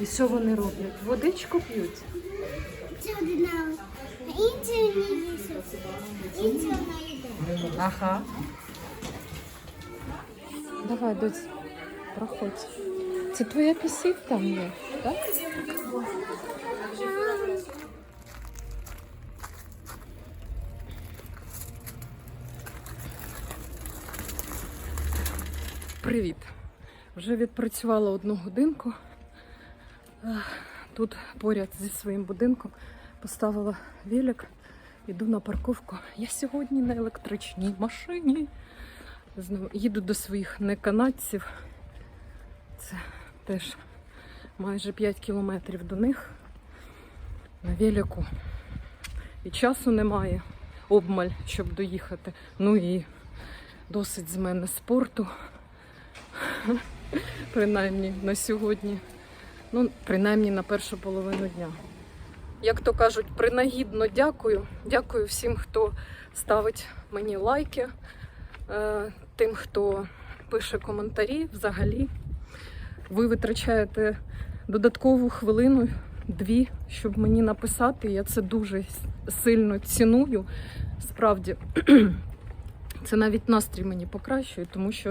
І що вони роблять? Водичку п'ють. Це одна. А іншою не їсть. Іншою не йде. Ага. Давай, доць, проходь. Це твоя пісік там є, так? Привіт. Вже відпрацювала одну годинку. Тут поряд зі своїм будинком поставила велик, іду на парковку. Я сьогодні на електричній машині. Знову їду до своїх неканадців. Це теж майже 5 кілометрів до них на велику. І часу немає, обмаль, щоб доїхати. Ну і досить з мене спорту. Принаймні на сьогодні. Ну, принаймні на першу половину дня. Як то кажуть, принагідно дякую. Дякую всім, хто ставить мені лайки, е, тим, хто пише коментарі взагалі. Ви витрачаєте додаткову хвилину, дві, щоб мені написати. Я це дуже сильно ціную. Справді, це навіть настрій мені покращує, тому що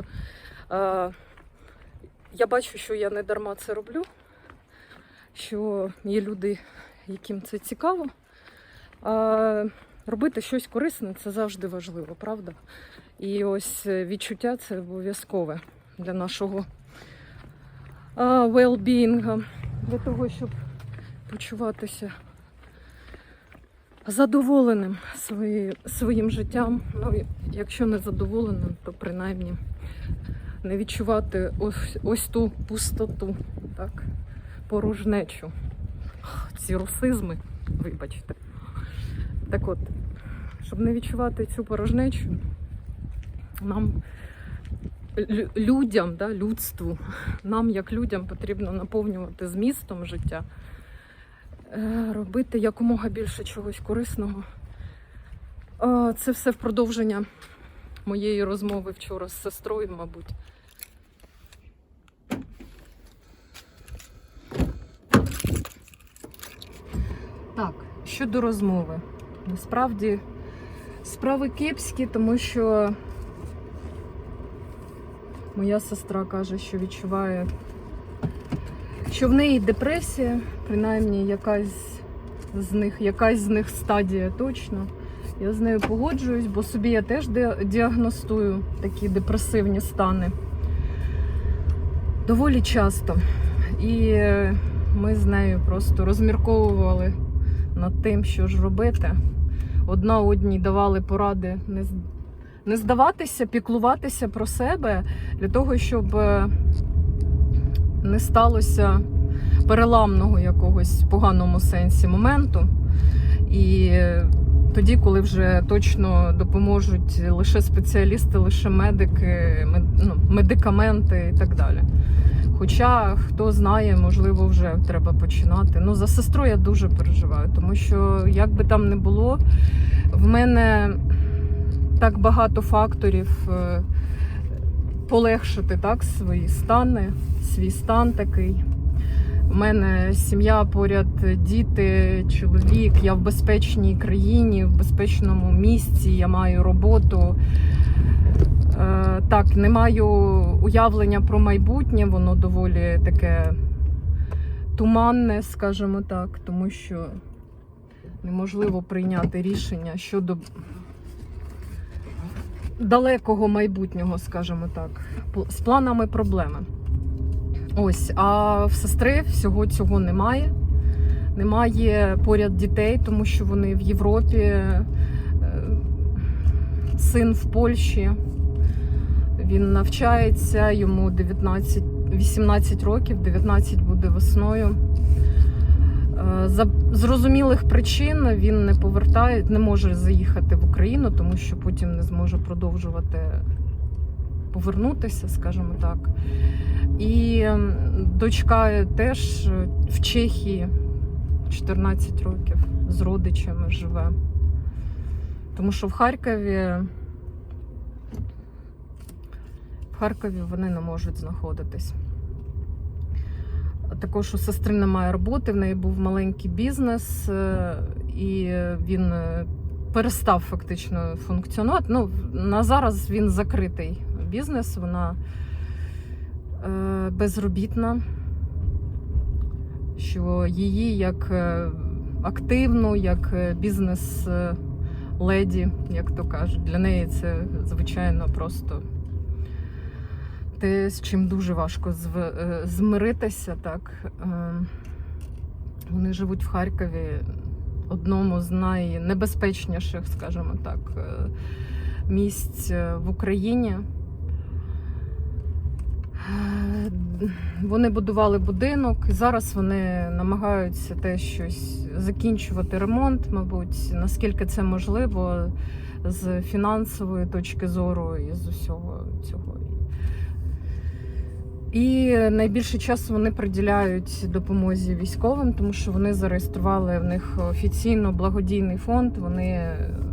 е, я бачу, що я не дарма це роблю, що є люди, яким це цікаво. А робити щось корисне це завжди важливо, правда? І ось е, відчуття це обов'язкове для нашого well-being, для того, щоб почуватися задоволеним свої, своїм життям. Ну, якщо не задоволеним, то принаймні не відчувати ось, ось ту пустоту, так, порожнечу. Ці русизми, вибачте. Так от, щоб не відчувати цю порожнечу, нам людям, да, людству, нам, як людям, потрібно наповнювати змістом життя, е, робити якомога більше чогось корисного. Це все в продовження моєї розмови вчора з сестрою, мабуть. Так, щодо розмови. Насправді справи кепські, тому що моя сестра каже, що відчуває, що в неї депресія, принаймні якась з них, якась з них стадія точно. Я з нею погоджуюсь, бо собі я теж діагностую такі депресивні стани доволі часто. І ми з нею просто розмірковували над тим, що ж робити. Одна одній давали поради не, не здаватися, піклуватися про себе для того, щоб е, не сталося переламного якогось в поганому сенсі моменту. І е, тоді, коли вже точно допоможуть лише спеціалісти, лише медики, мед- ну, медикаменти і так далі. Хоча хто знає, можливо, вже треба починати. Ну, за сестру я дуже переживаю, тому що як би там не було, в мене так багато факторів е, полегшити так, свої стани, свій стан такий. У мене сім'я поряд, діти, чоловік, я в безпечній країні, в безпечному місці, я маю роботу. Е, так, не маю уявлення про майбутнє, воно доволі таке туманне, скажімо так, тому що неможливо прийняти рішення щодо далекого майбутнього, скажімо так, з планами проблеми. Ось, а в сестри всього цього немає. Немає поряд дітей, тому що вони в Європі, е, син в Польщі. Він навчається, йому 19, 18 років, 19 буде весною. Е, За зрозумілих причин він не повертає, не може заїхати в Україну, тому що потім не зможе продовжувати повернутися, скажімо так. І дочка теж в Чехії 14 років з родичами живе. Тому що в Харкові Харкові вони не можуть знаходитись. також у сестри немає роботи, в неї був маленький бізнес, е, і він е, перестав фактично функціонувати. Ну, на зараз він закритий бізнес, вона е, безробітна, що її як активну, як бізнес-леді, як то кажуть, для неї це звичайно просто те, з чим дуже важко е, змиритися. Так. Е, Вони живуть в Харкові, одному з найнебезпечніших, скажімо так, е, місць в Україні. Вони будували будинок, і зараз вони намагаються те щось закінчувати ремонт, мабуть, наскільки це можливо з фінансової точки зору і з усього цього. І найбільше часу вони приділяють допомозі військовим, тому що вони зареєстрували в них офіційно благодійний фонд. Вони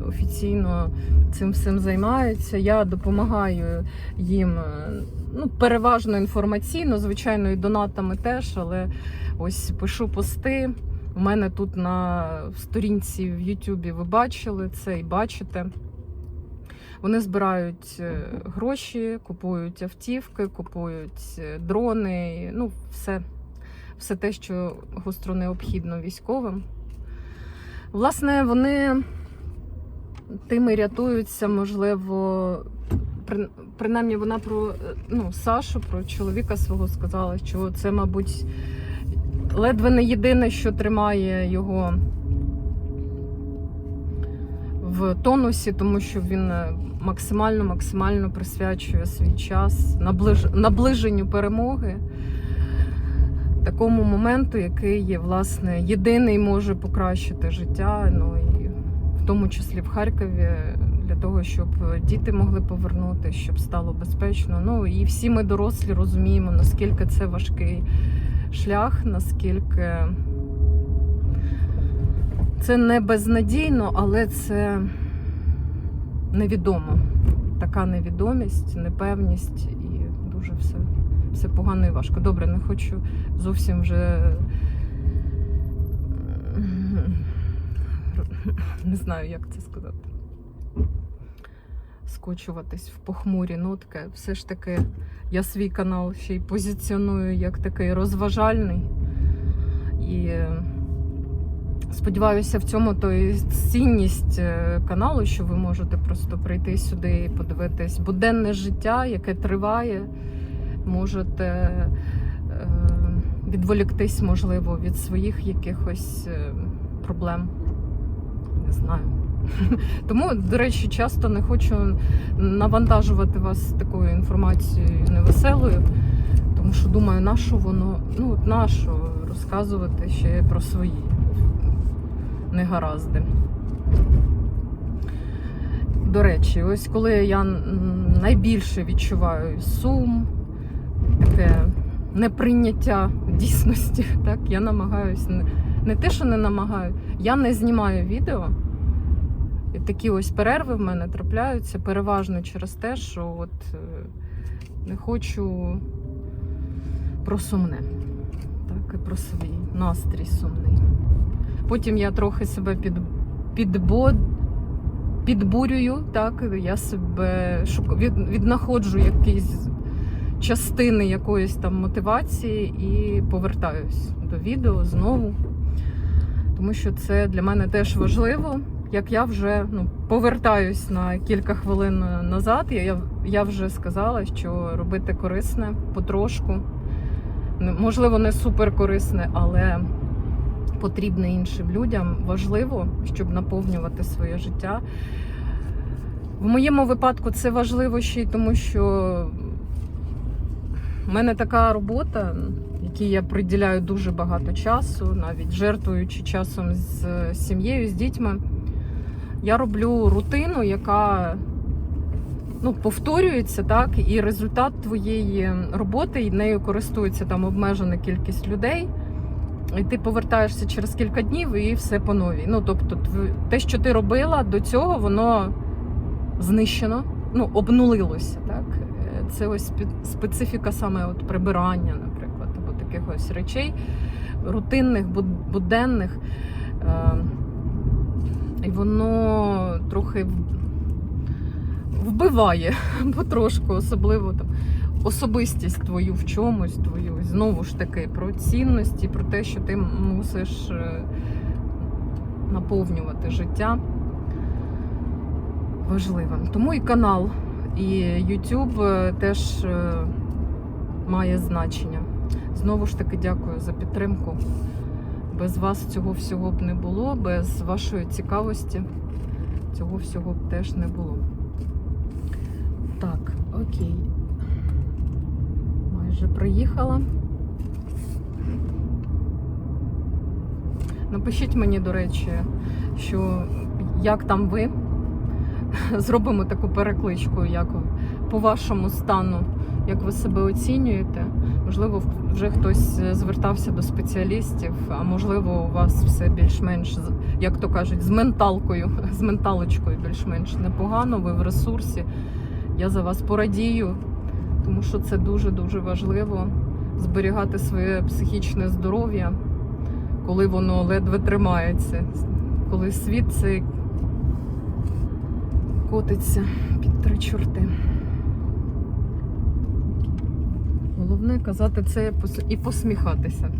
офіційно цим всім займаються. Я допомагаю їм е, ну, переважно інформаційно, звичайно, і донатами теж, але ось пишу пости. У мене тут на сторінці в Ютубі ви бачили це і бачите. Вони збирають е, гроші, купують автівки, купують е, дрони, ну, все, все те, що гостро необхідно військовим. Власне, вони тим і рятуються, можливо, при- принаймні вона про е, ну, Сашу, про чоловіка свого сказала, що це, мабуть, ледве не єдине, що тримає його в тонусі, тому що він е, максимально максимально присвячує свій час наближ... наближенню перемоги. Такому моменту, який є, власне, єдиний може покращити життя, ну і в тому числі в Харкові, для того, щоб діти могли повернути, щоб стало безпечно. Ну і всі ми дорослі розуміємо, наскільки це важкий шлях, наскільки це не безнадійно, але це невідомо. Така невідомість, непевність і дуже все, все погано і важко. Добре, не хочу зовсім вже не знаю, як це сказати. Скочуватись в похмурі нотки. Все ж таки, я свій канал ще й позиціоную як такий розважальний. І сподіваюся, в цьому то і цінність е, каналу, що ви можете просто прийти сюди і подивитись буденне життя, яке триває. Можете е, відволіктись, можливо, від своїх якихось е, проблем. Не знаю. Тому, до речі, часто не хочу навантажувати вас такою інформацією невеселою, тому що думаю, на що воно, ну, от на що розказувати ще про свої негаразди. До речі, ось коли я найбільше відчуваю сум, таке неприйняття дійсності, так, я намагаюся не, не те, що не намагаю, я не знімаю відео. І такі ось перерви в мене трапляються переважно через те, що от е, не хочу про сумне, так, і про свій настрій сумний. Потім я трохи себе під, підбод, підбурюю, так, я себе шук, від, віднаходжу якісь частини якоїсь там мотивації і повертаюсь до відео знову. Тому що це для мене теж важливо. Як я вже ну, повертаюсь на кілька хвилин назад, я, я- вже сказала, що робити корисне потрошку. Можливо, не супер корисне, але потрібне іншим людям важливо, щоб наповнювати своє життя. В моєму випадку це важливо ще й тому, що в мене така робота, якій я приділяю дуже багато часу, навіть жертвуючи часом з сім'єю, з дітьми. Я роблю рутину, яка ну, повторюється, так, і результат твоєї роботи і нею користується там обмежена кількість людей. І ти повертаєшся через кілька днів і все по новій. Ну, тобто, те, що ти робила до цього, воно знищено, ну, обнулилося. Так? Е, Це ось специфіка саме от прибирання, наприклад, або таке якихось речей, рутинних, буденних. Е, І воно трохи вбиває потрошку, особливо там особистість твою в чомусь, твою знову ж таки про цінності, про те, що ти мусиш е, наповнювати життя важливим. Тому і канал, і YouTube е, теж е, має значення. Знову ж таки, дякую за підтримку. Без вас цього всього б не було, без вашої цікавості цього всього б теж не було. Так, окей. Майже приїхала. Напишіть мені, до речі, що як там ви. Зробимо таку перекличку, як по вашому стану, як ви себе оцінюєте. Можливо, вже хтось звертався до спеціалістів, а можливо, у вас все більш-менш, як то кажуть, з менталкою, з менталочкою більш-менш непогано, ви в ресурсі. Я за вас порадію, тому що це дуже-дуже важливо зберігати своє психічне здоров'я, коли воно ледве тримається, коли світ цей котиться під три чорти. Головне казати це і посміхатися.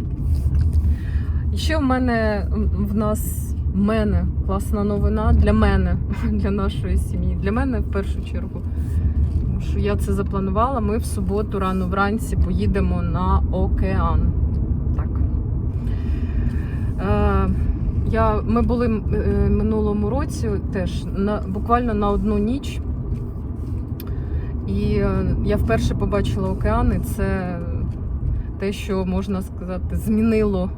І ще в мене в нас в мене класна новина для мене, для нашої сім'ї. Для мене в першу чергу. Що я це запланувала. Ми в суботу рано вранці поїдемо на океан. Так. Е, я, ми були е, минулому році теж на, буквально на одну ніч. І е, я вперше побачила океани. Це те, що можна сказати, змінило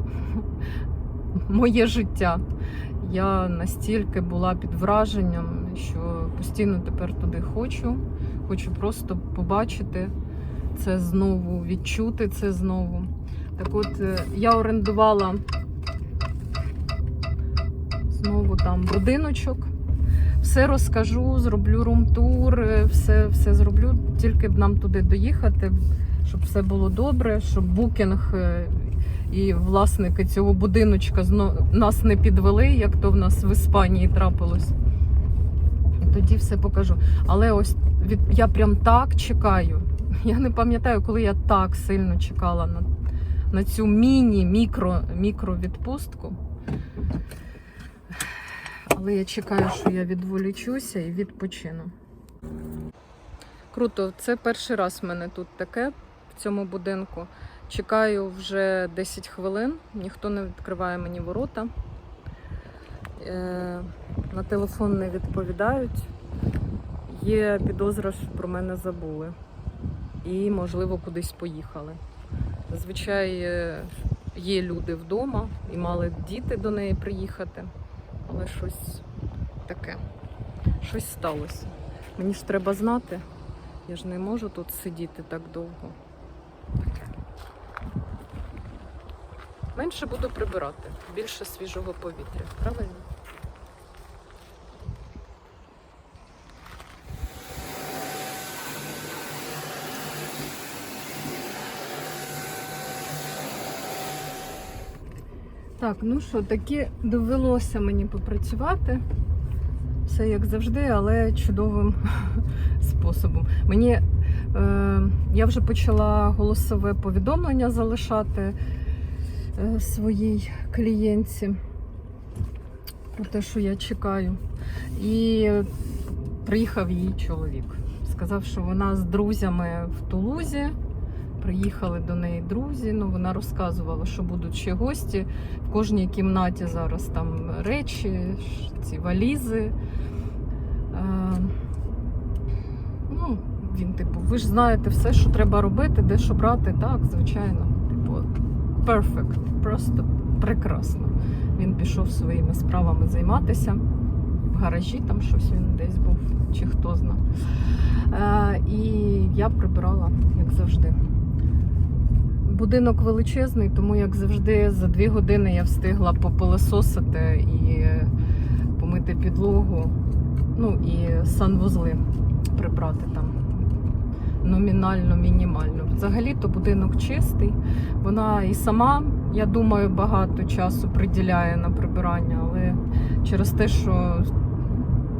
моє життя. Я настільки була під враженням, що постійно тепер туди хочу. Хочу просто побачити це знову, відчути це знову. Так от е, я орендувала знову там будиночок. Все розкажу, зроблю рум-тур, е, все, все зроблю, тільки б нам туди доїхати, щоб все було добре, щоб букінг е, і власники цього будиночка нас не підвели, як то в нас в Іспанії трапилось. І тоді все покажу. Але ось я прям так чекаю. Я не пам'ятаю, коли я так сильно чекала на, на цю міні-мікро мікро відпустку. Але я чекаю, що я відволічуся і відпочину. Круто, це перший раз в мене тут таке в цьому будинку. Чекаю вже 10 хвилин, ніхто не відкриває мені ворота. Е, на телефон не відповідають. Є підозра, що про мене забули. І, можливо, кудись поїхали. Зазвичай е, є люди вдома і мали діти до неї приїхати. Але щось таке. Щось сталося. Мені ж треба знати. Я ж не можу тут сидіти так довго. Менше буду прибирати, більше свіжого повітря. Правильно? Так, ну що, таки довелося мені попрацювати. Все як завжди, але чудовим способом. Мені е, я вже почала голосове повідомлення залишати е, своїй клієнтці про те, що я чекаю. І приїхав її чоловік. Сказав, що вона з друзями в Тулузі. Приїхали до неї друзі. Ну, вона розказувала, що будуть ще гості. В кожній кімнаті зараз там речі, ці валізи. Е, ну, він, типу, ви ж знаєте все, що треба робити, де що брати. Так, звичайно. Типу, perfect, просто прекрасно. Він пішов своїми справами займатися. В гаражі там щось він десь був, чи хто зна. Е, і я прибирала, як завжди. Будинок величезний, тому, як завжди, за дві години я встигла попилососити і помити підлогу, ну і санвузли прибрати там. номінально мінімально. Взагалі-то будинок чистий. Вона і сама, я думаю, багато часу приділяє на прибирання, але через те, що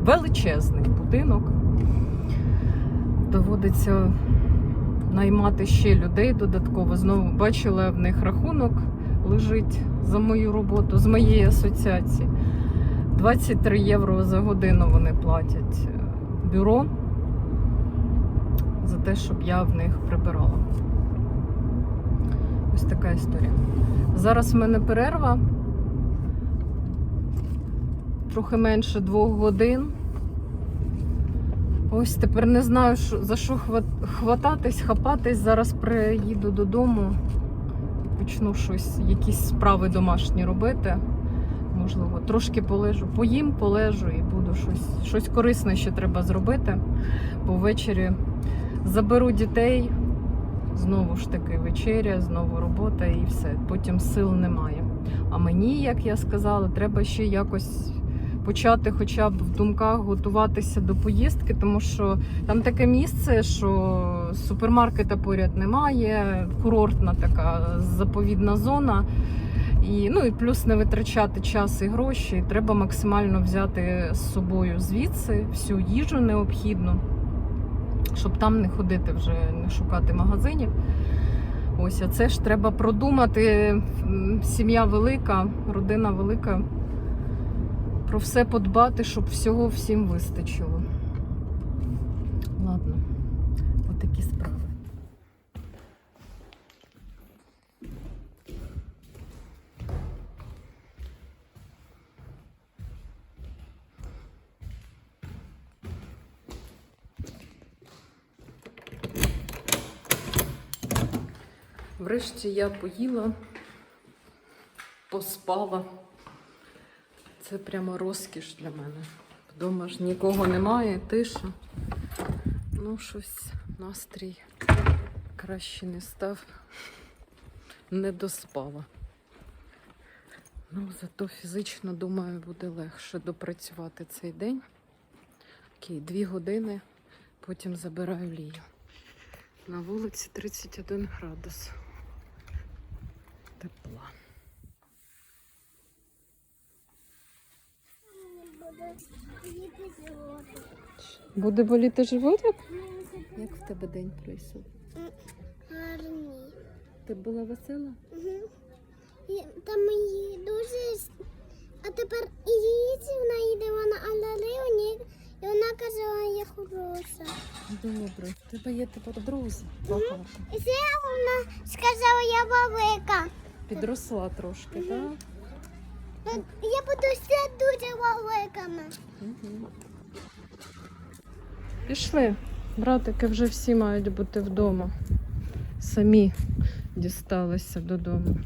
величезний будинок, доводиться наймати ще людей додатково. Знову бачила в них рахунок лежить за мою роботу з моєї асоціації. 23 євро за годину вони платять е, бюро за те, щоб я в них прибирала. Ось така історія. Зараз в мене перерва. Трохи менше двох годин. Ось тепер не знаю, за що хвататись, хапатись. Зараз приїду додому, почну щось, якісь справи домашні робити. Можливо, трошки полежу, поїм, полежу і буду щось, щось корисне ще треба зробити. Бо ввечері заберу дітей, знову ж таки вечеря, знову робота і все. Потім сил немає. А мені, як я сказала, треба ще якось почати хоча б в думках готуватися до поїздки, тому що там таке місце, що супермаркета поряд немає, курортна така заповідна зона. І, ну і плюс не витрачати час і гроші. Треба максимально взяти з собою звідси всю їжу необхідну, щоб там не ходити вже, не шукати магазинів. Ось, а це ж треба продумати. Сім'я велика, родина велика. Про все подбати, щоб всього всім вистачило. Ладно, отакі справи. Врешті я поїла, поспала. Це прямо розкіш для мене. Вдома ж нікого немає, тиша. Ну, щось настрій краще не став. Не доспала. Ну, зато фізично, думаю, буде легше допрацювати цей день. Окей, дві години, потім забираю лію. На вулиці 31 градус. Тепла. Буде боліти животик? Як в тебе день пройшов? Гарні. Ти була весела? Угу. І там її дуже. А тепер і її вона йде вона Аларіоні, і вона каже, я хороша. Добре. В тебе є тепер друзі. Багато. І ще вона сказала, я велика. Підросла трошки, так? Ну, Я буду ще дуже великими. Пішли. Братики вже всі мають бути вдома. Самі дісталися додому.